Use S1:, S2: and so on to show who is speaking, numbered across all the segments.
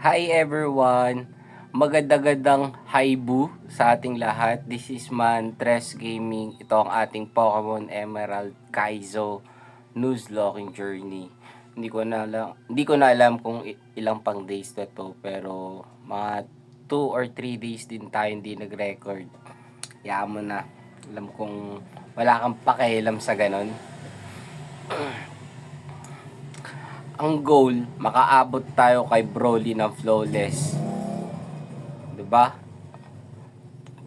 S1: Hi everyone! Magandang haibu sa ating lahat. This is Mantres Gaming. Ito ang ating Pokemon Emerald Kaizo News Locking Journey. Hindi ko na alam, hindi ko na alam kung ilang pang days na to pero mga 2 or 3 days din tayo hindi nag-record. Yaan mo na. Alam kong wala kang pakialam sa ganon. Ang goal, makaabot tayo kay Broly ng flawless. 'Di ba?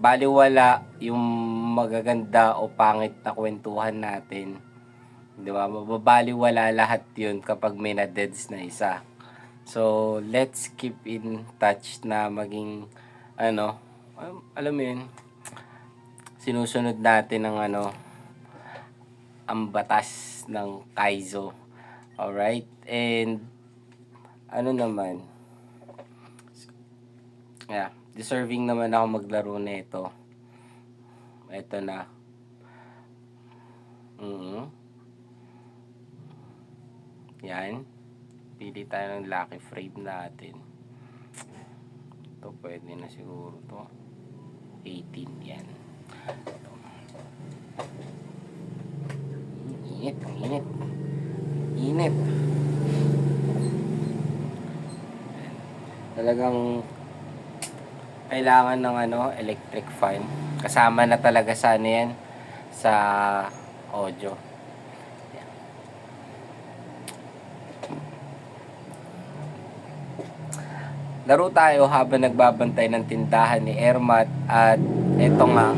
S1: Baliwala yung magaganda o pangit na kwentuhan natin. 'Di ba? Mababaliwala lahat 'yun kapag may na-deads na isa. So, let's keep in touch na maging ano, um, alam mo 'yun. Sinusunod natin ang ano, ang batas ng Kaizo. Alright? And, ano naman, yeah, deserving naman ako maglaro na ito. Na. mm Yan. Pili tayo ng lucky frame natin. Ito pwede na siguro to 18 yan. Ito. Init, init. Init. Talagang kailangan ng ano, electric fan. Kasama na talaga sa ano yan, sa audio. Laro tayo habang nagbabantay ng tindahan ni Ermat at eto nga,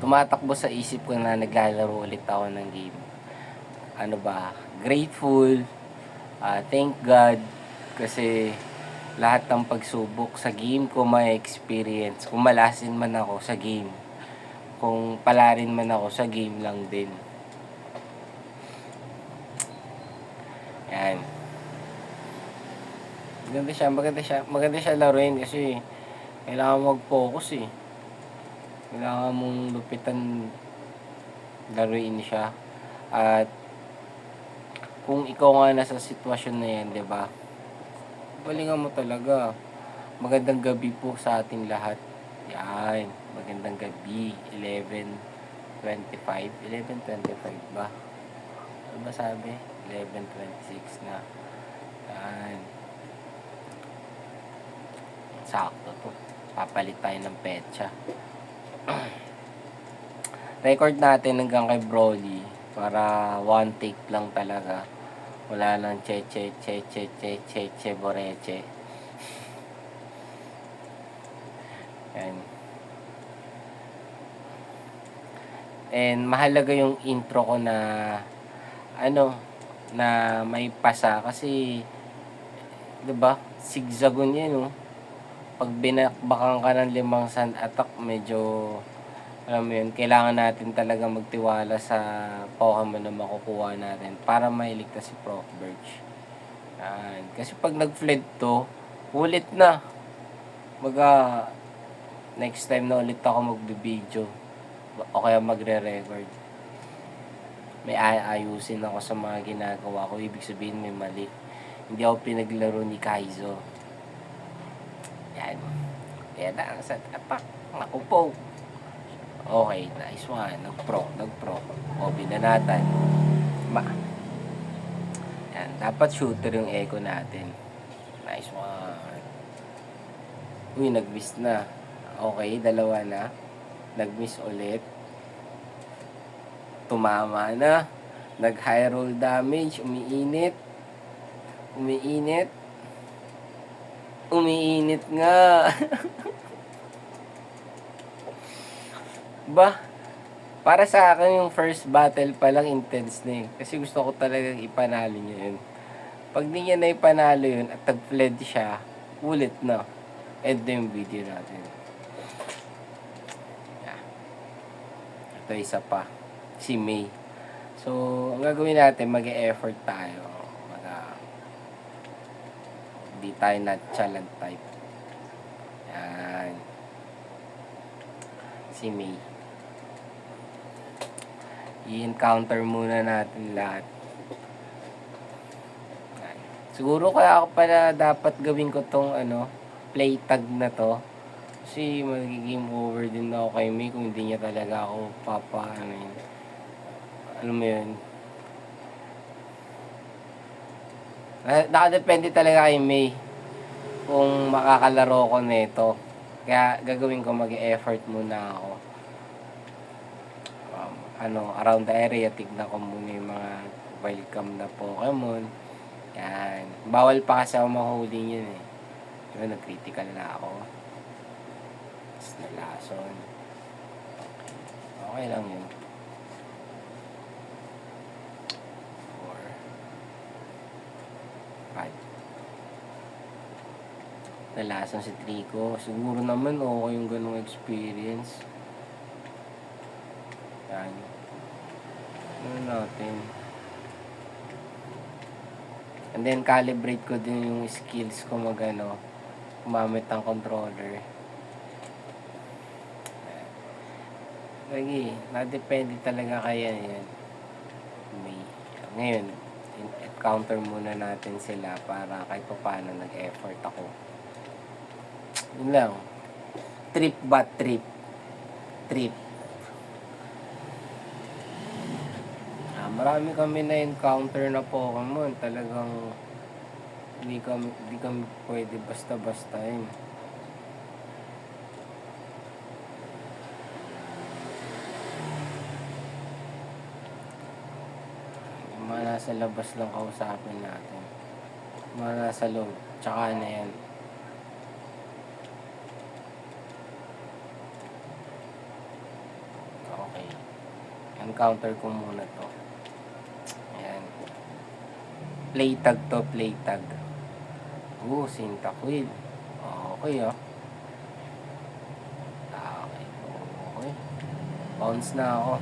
S1: tumatakbo sa isip ko na naglalaro ulit ako ng game. Ano ba, grateful, ah, thank God, kasi lahat ng pagsubok sa game ko may experience. Kung malasin man ako sa game, kung palarin man ako sa game lang din. Yan. Maganda siya, maganda siya, maganda siya laruin kasi kailangan mag-focus eh kailangan mong lupitan laruin siya at kung ikaw nga nasa sitwasyon na yan, di ba? Balingan mo talaga. Magandang gabi po sa ating lahat. Yan. Magandang gabi. 11.25. 11.25 ba? Ano ba sabi? 11.26 na. Yan. Sakto to. Papalit tayo ng petsa record natin hanggang kay Broly para one take lang talaga wala lang che che che che che che che boreche yan. And mahalaga yung intro ko na ano na may pasa. Kasi 'di ba zigzagon yan oh. Pag binakbakan ka ng limang sand attack, medyo, alam mo yun, kailangan natin talaga magtiwala sa Pokemon na makukuha natin para mailigtas si Proc Birch. Yan. Kasi pag nag-fled to, ulit na. Baga, next time na ulit ako magbe-video o kaya magre-record. May aayusin ako sa mga ginagawa ko. Ibig sabihin may mali. Hindi ako pinaglaro ni Kaizo. Yan. Yan na ang set attack. Okay, nice one. Nag-pro, nag-pro. O, binanatan. Ma. Yan, dapat shooter yung echo natin. Nice one. Uy, nag-miss na. Okay, dalawa na. Nag-miss ulit. Tumama na. Nag-high roll damage. Umiinit. Umiinit. Umiinit nga. ba? Para sa akin yung first battle pa lang intense na yun. Kasi gusto ko talagang ipanalo niya yun. Pag di niya na ipanalo yun at tag-fled siya, ulit na. End na yung video natin. Yeah. Ito isa pa. Si May. So, ang gagawin natin, mag-e-effort tayo. Mag di tayo nonchalant type. Yan. Si May. I-encounter muna natin lahat. Siguro kaya ako pala dapat gawin ko tong ano, play tag na to. Kasi magiging over din ako kay May kung hindi niya talaga ako papa, ano yun. Alam mo yun. Na- Nakadepende talaga kay May kung makakalaro ko nito. Kaya gagawin ko mag-effort muna ako. Ano, around the area, tignan ko muna yung mga welcome na Pokemon. Yan. Bawal pa kasi ako mahuli yun eh. Diba, nag-critical na ako. Tapos nalason. Okay lang yun. Four. Five. Nalason si Trico. Siguro naman okay yung ganong experience. Yan. Ano natin. And then calibrate ko din yung skills ko mag ano, gumamit ng controller. Lagi, nadepende talaga kaya yan. May, ngayon, encounter muna natin sila para kahit pa paano nag-effort ako. Yun lang. Trip ba trip? Trip. Marami kami na encounter na Pokemon. Talagang hindi kami, hindi kami pwede basta-basta yun. Mga nasa labas lang kausapin natin. Mga nasa loob. Tsaka na yan. Okay. Encounter ko muna to. Ayan. Play tag to, play tag. Oo, Sintaquil. Okay ah. Okay. Okay. Bounce na ako.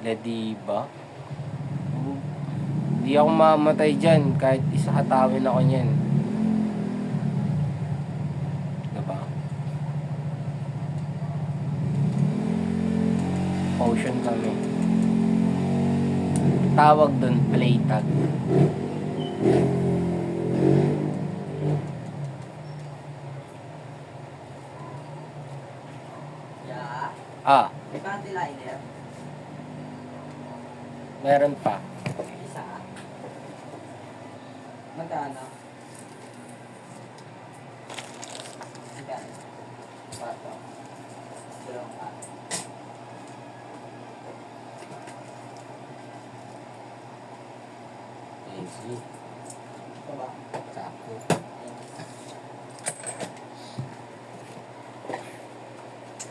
S1: Lediba. Oo. Hindi ako mamatay dyan kahit isa katawin ako niyan. Diba? Potion kami. Tawag doon, play tag.
S2: Yeah.
S1: Ah, meron pa.
S2: Isa. Magkano? Magkano? Pato. Dalawang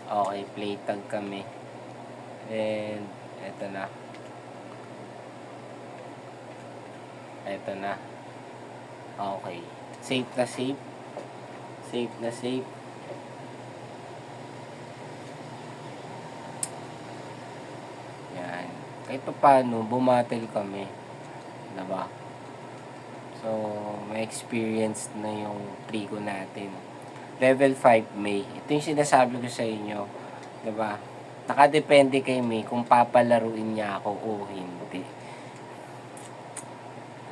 S1: Okay, play tag kami. And, eto na. Eto na. Okay. Safe na safe. Safe na safe. Yan. Kahit pa paano, bumatel kami. Diba? So, may experience na yung trigo natin. Level 5 May. Ito yung sinasabi ko sa inyo. 'di ba? Nakadepende kay May kung papalaruin niya ako o hindi.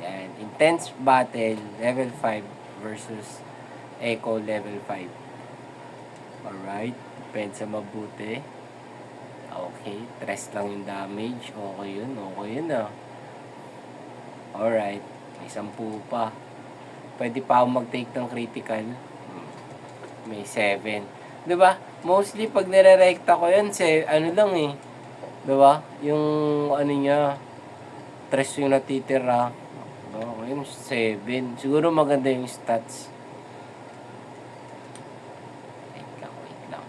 S1: Yan. Intense battle, level 5 versus Echo level 5. Alright. Depende sa mabuti. Okay. Tres lang yung damage. Okay yun. Okay yun ah. Alright. May sampu pa. Pwede pa ako mag-take ng critical. May 7. 'Di ba? Mostly pag nire-recta ko 'yan, se ano lang eh. ba? Yung ano niya tres yung natitira. No, ngayon 7. Siguro maganda yung stats. Wait lang, wait lang.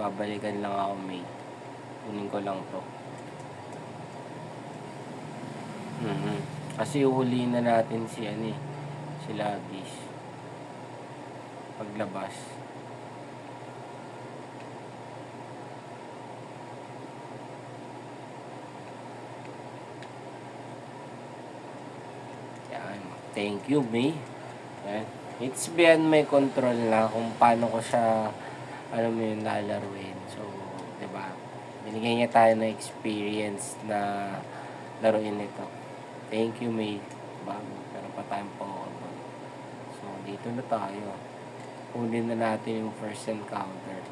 S1: Babalikan lang ako, may. Kunin ko lang to. Mhm. Kasi uhuli na natin si ano eh, si Labis. Paglabas. Yan. Thank you, May. Yan. It's beyond my control na kung paano ko siya, alam mo yun, lalaruin. So, di ba? Binigay niya tayo ng experience na laruin ito. Thank you, May. Bago, pero pa tayong Pokemon. So, dito na tayo. Kunin na natin yung first encounter.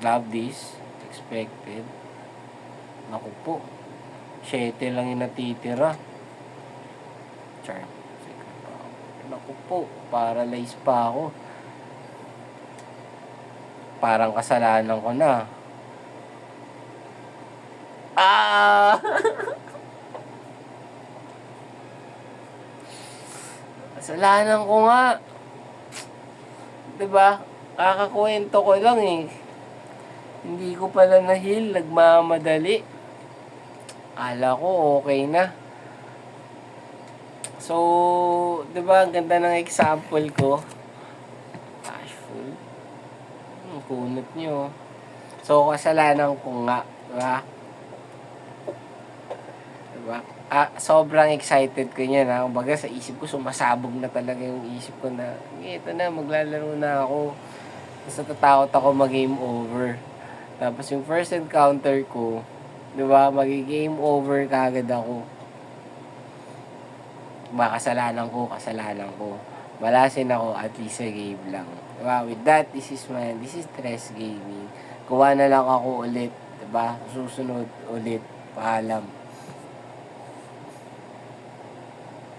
S1: Love this. Expected. Naku po. 7 lang yung natitira. Char. Naku po. Paralyze pa ako. Parang kasalanan ko na. Ah! kasalanan ko nga. 'Di ba? Kakakwento ko lang eh. Hindi ko pala na-heal, nagmamadali. Ala ko okay na. So, 'di ba, ang ganda ng example ko. Cashful. Hmm, kunot nyo. So, kasalanan ko nga, 'di ba? Diba? Ah, sobrang excited ko niyan ha. Kumbaga sa isip ko, sumasabog na talaga yung isip ko na, ito na, maglalaro na ako. Tapos natatakot ako mag-game over. Tapos yung first encounter ko, di ba, mag-game over kagad ako. Diba, kasalanan ko, kasalanan ko. Malasin ako, at least sa game lang. Diba, with that, this is my, this is Stress Gaming. Kuha na lang ako ulit, diba, susunod ulit. Paalam.